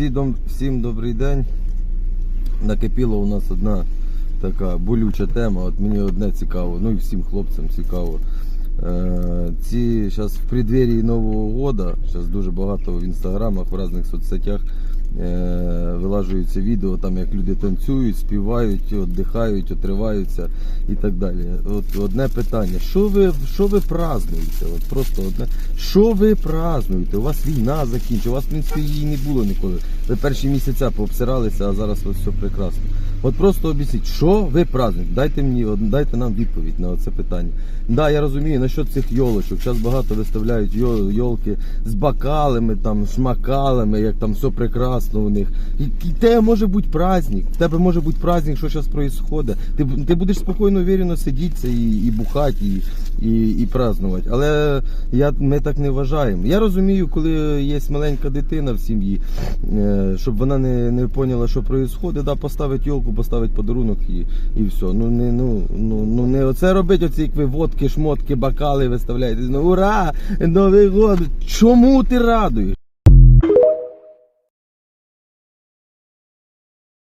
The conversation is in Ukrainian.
Всі дом, всім добрий день. Накипіла у нас одна така болюча тема. От мені одне цікаво, ну і всім хлопцям цікаво. Ці зараз в преддверії Нового года, зараз дуже багато в інстаграмах, в різних соцсетях е, вилажуються відео, там як люди танцюють, співають, віддихають, отриваються і так далі. От одне питання: що ви, що ви празднуєте? От просто одне. Що ви празднуєте? У вас війна закінчилася, у вас в принципі її не було ніколи. Ви перші місяця пообсиралися, а зараз ось все прекрасно. От просто об'ясніть, що ви празднуєте? Дайте мені, дайте нам відповідь на це питання. Да, я розумію, насчет цих йолочок. Зараз багато виставляють йолки з бокалами, там, шмакалами, як там все прекрасно у них. І, і те може бути праздник. В тебе може бути праздник, що зараз відбувається. Ти, ти будеш спокійно уверенно сидіти і, і бухати, і, і, і празднувати. Але я, ми так не вважаємо. Я розумію, коли є маленька дитина в сім'ї, е, щоб вона не, не поняла, що відбувається, да, поставить йолку, поставить подарунок і, і все. Ну не, ну, ну, ну, не оце робить, оці як ви водки, шмотки, бакали виставляєте. Ну, ура! Новий год! Чому ти радуєш?